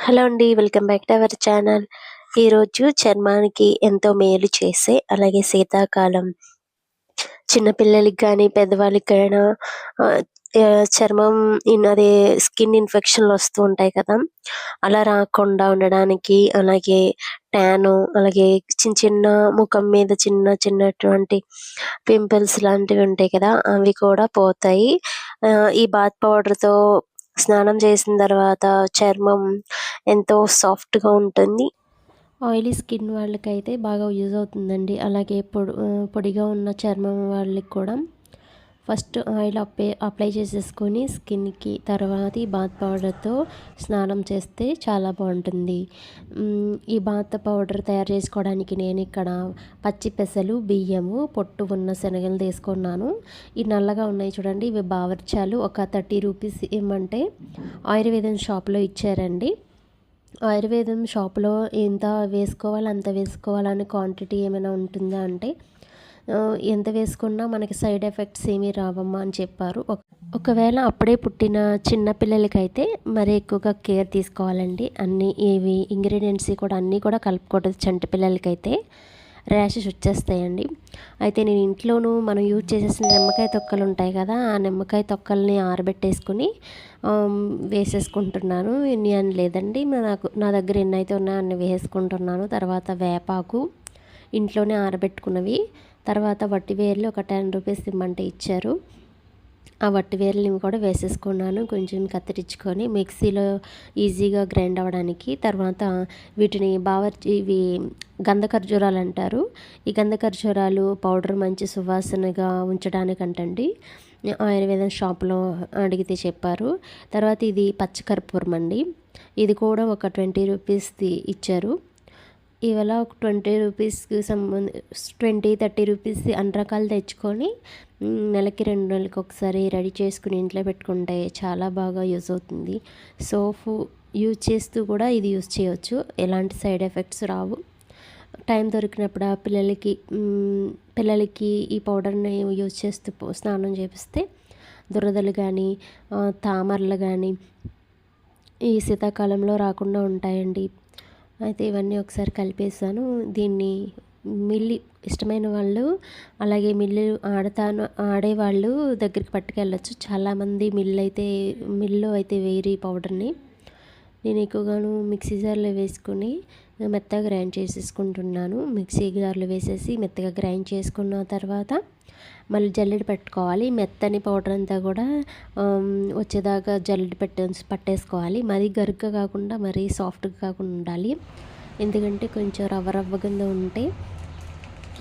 Hello అండి welcome back to our channel. ఈరోజు చర్మానికి ఎంతో మేలు చేసే అలాగే శీతాకాలం చిన్నపిల్లలకి కానీ పెద్దవాళ్ళకైనా చర్మం ఇన్ అదే స్కిన్ ఇన్ఫెక్షన్లు వస్తూ ఉంటాయి కదా. అలా రాకుండా ఉండడానికి అలాగే ట్యాను అలాగే చిన్న చిన్న ముఖం మీద చిన్న చిన్నటువంటి పింపుల్స్ లాంటివి ఉంటాయి కదా అవి కూడా పోతాయి. ఈ బాత్ పౌడర్తో స్నానం చేసిన తర్వాత చర్మం ఎంతో సాఫ్ట్గా ఉంటుంది. ఆయిలీ స్కిన్ వాళ్ళకైతే బాగా యూజ్ అవుతుందండి. అలాగే పొడి పొడిగా ఉన్న చర్మం వాళ్ళకి కూడా. ఫస్ట్ ఆయిల్ అప్లై అప్లై చేసేసుకొని స్కిన్కి తర్వాత ఈ బాత్ పౌడర్తో స్నానం చేస్తే చాలా బాగుంటుంది. ఈ బాత్ పౌడర్ తయారు చేసుకోవడానికి నేను ఇక్కడ పచ్చి పెసలు బియ్యము పొట్టు ఉన్న శనగలు తీసుకున్నాను. ఈ నల్లగా ఉన్నాయి చూడండి ఇవి బావర్చాలు. ఒక థర్టీ రూపీస్ ఇవ్వమంటే ఆయుర్వేదం షాప్లో ఇచ్చారండి. ఆయుర్వేదం షాప్లో ఎంత వేసుకోవాలి అంత వేసుకోవాలని క్వాంటిటీ ఏమైనా ఉంటుందా అంటే ఎంత వేసుకున్నా మనకి సైడ్ ఎఫెక్ట్స్ ఏమీ రావమ్మా అని చెప్పారు. ఒకవేళ అప్పుడే పుట్టిన చిన్న పిల్లలకైతే మరి ఎక్కువగా కేర్ తీసుకోవాలండి. అన్నీ ఏవి ఇంగ్రీడియంట్స్ కూడా అన్నీ కూడా కలుపుకూడదు చంటి పిల్లలకైతే ర్యాషెస్ వచ్చేస్తాయండి. అయితే నేను ఇంట్లోనూ మనం యూజ్ చేసేసిన నిమ్మకాయ తొక్కలు ఉంటాయి కదా ఆ నిమ్మకాయ తొక్కల్ని ఆరబెట్టేసుకుని వేసేసుకుంటున్నాను. ఇన్ని అని లేదండి. నాకు నా దగ్గర ఎన్ని అయితే ఉన్నాయో అన్ని వేసుకుంటున్నాను తర్వాత వేపాకు ఇంట్లోనే ఆరబెట్టుకున్నవి. తర్వాత వట్టి వేర్లు ఒక టెన్ రూపీస్ ఇమ్మంటే ఇచ్చారు. ఆ వట్టి వేర్లని కూడా వేసేసుకున్నాను. కొంచెం కత్తిరించుకొని మిక్సీలో ఈజీగా గ్రైండ్ అవ్వడానికి తర్వాత వీటిని బావర్చి ఇవి గంధ ఖర్జూరాలు అంటారు. ఈ గంధ ఖర్జూరాలు పౌడర్ మంచి సువాసనగా ఉంచడానికంటండి. ఆయుర్వేదం షాప్లో అడిగితే చెప్పారు. తర్వాత ఇది పచ్చకర్పూరం అండి. ఇది కూడా ఒక ట్వంటీ రూపీస్ది ఇచ్చారు. ఇవాళ ఒక ట్వంటీ రూపీస్కి సంబంధి ట్వంటీ థర్టీ రూపీస్ అన్ని రకాలు తెచ్చుకొని నెలకి రెండు నెలలకి ఒకసారి రెడీ చేసుకుని ఇంట్లో పెట్టుకుంటే చాలా బాగా యూజ్ అవుతుంది. సోపు యూజ్ చేస్తూ కూడా ఇది యూజ్ చేయవచ్చు ఎలాంటి సైడ్ ఎఫెక్ట్స్ రావు. టైం దొరికినప్పుడు ఆ పిల్లలకి పిల్లలకి ఈ పౌడర్ని యూజ్ చేస్తూ పో- స్నానం చేపిస్తే దురదలు కానీ తామరలు కానీ ఈ శీతాకాలంలో రాకుండా ఉంటాయండి. అయితే ఇవన్నీ ఒకసారి కలిపేసాను. దీన్ని మిల్లి ఇష్టమైన వాళ్ళు అలాగే మిల్లు ఆడతాను ఆడేవాళ్ళు దగ్గరికి పట్టుకెళ్ళచ్చు. చాలామంది మిల్లు అయితే మిల్లు అయితే వేరి పౌడర్ని. నేను ఎక్కువగాను మిక్సీ జార్లో వేసుకుని మెత్తగా గ్రైండ్ చేసేసుకుంటున్నాను. మిక్సీ జార్లో వేసేసి మెత్తగా గ్రైండ్ చేసుకున్న తర్వాత మళ్ళీ జల్లెడ పెట్టుకోవాలి. మెత్తని పౌడర్ అంతా కూడా వచ్చేదాకా జల్లెడ పెట్టే పట్టేసుకోవాలి. మరీ గరుగ్గా కాకుండా మరీ సాఫ్ట్గా కాకుండా ఉండాలి. ఎందుకంటే కొంచెం రవ్వ రవ్వ కింద ఉంటే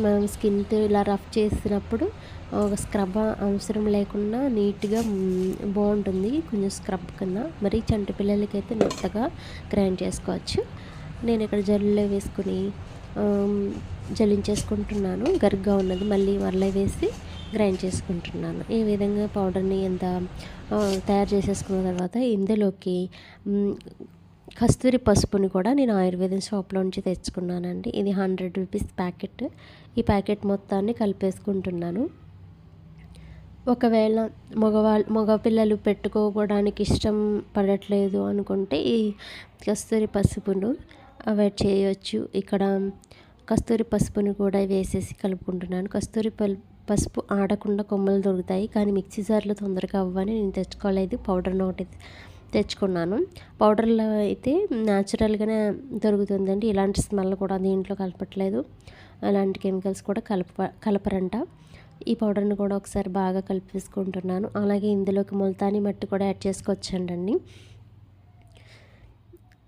మనం స్కిన్తో ఇలా రఫ్ చేసినప్పుడు ఒక స్క్రబ్ అవసరం లేకుండా నీట్గా బాగుంటుంది. కొంచెం స్క్రబ్ కన్నా మరి చంటి పిల్లలకైతే మెత్తగా గ్రైండ్ చేసుకోవచ్చు. నేను ఇక్కడ జల్లులో వేసుకుని జలించేసుకుంటున్నాను జల్లించేసుకుంటున్నాను. గరుగ్గా ఉన్నది మళ్ళీ మరలా వేసి గ్రైండ్ చేసుకుంటున్నాను. ఈ విధంగా పౌడర్ని ఎంత తయారు చేసేసుకున్న తర్వాత ఇందులోకి కస్తూరి పసుపుని కూడా నేను ఆయుర్వేదం షాప్లో నుంచి తెచ్చుకున్నానండి. ఇది హండ్రెడ్ రూపీస్ ప్యాకెట్. ఈ ప్యాకెట్ మొత్తాన్ని కలిపేసుకుంటున్నాను. ఒకవేళ మగవాళ్ళు మగపిల్లలు పెట్టుకోవడానికి ఇష్టం పడట్లేదు అనుకుంటే ఈ కస్తూరి పసుపును అవాయిడ్ చేయొచ్చు. ఇక్కడ కస్తూరి పసుపును కూడా వేసేసి కలుపుకుంటున్నాను. కస్తూరి పసుపు ఆడకుండా కొమ్మలు దొరుకుతాయి కానీ మిక్సీ జార్లో తొందరగా అవ్వని నేను తెచ్చుకోలేదు. పౌడర్ ఒకటి తెచ్చుకున్నాను. పౌడర్లో అయితే న్యాచురల్గానే దొరుకుతుందండి. ఇలాంటి స్మెల్ కూడా దీంట్లో కలపట్లేదు. అలాంటి కెమికల్స్ కూడా కలప కలపరంట. ఈ పౌడర్ని కూడా ఒకసారి బాగా కలిపేసుకుంటున్నాను. అలాగే ఇందులోకి ముల్తానీ మట్టి కూడా యాడ్ చేసుకోవచ్చండి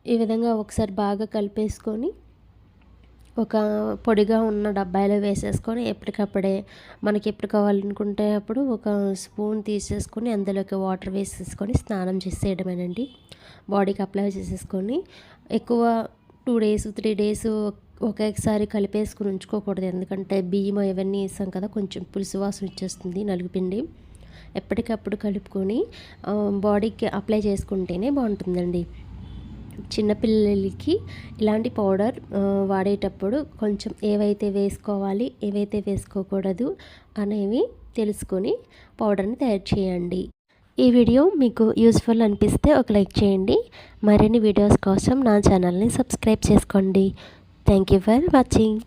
ఈ విధంగా ఒకసారి బాగా కలిపేసుకొని ఒక పొడిగా ఉన్న డబ్బాయిలో వేసేసుకొని ఎప్పటికప్పుడే మనకి ఎప్పుడు కావాలనుకుంటే అప్పుడు ఒక స్పూన్ తీసేసుకొని అందులోకి వాటర్ వేసేసుకొని స్నానం చేసేయడమేనండి. బాడీకి అప్లై చేసేసుకొని ఎక్కువ టూ డేస్ త్రీ డేస్ ఒకేసారి కలిపేసుకుని ఉంచుకోకూడదు. ఎందుకంటే బియ్యం ఇవన్నీ వేసాం కదా కొంచెం పులుసు వాసన వచ్చేస్తుంది నలుగుపిండి. ఎప్పటికప్పుడు కలుపుకొని బాడీకి అప్లై చేసుకుంటేనే బాగుంటుందండి. చిన్నపిల్లలకి ఇలాంటి పౌడర్ వాడేటప్పుడు కొంచెం ఏవైతే వేసుకోవాలి ఏవైతే వేసుకోకూడదు అనేవి తెలుసుకొని పౌడర్ని తయారు చేయండి. ఈ వీడియో మీకు యూస్ఫుల్ అనిపిస్తే ఒక లైక్ చేయండి. మరిన్ని వీడియోస్ కోసం నా ఛానల్ని సబ్స్క్రైబ్ చేసుకోండి. Thank you for watching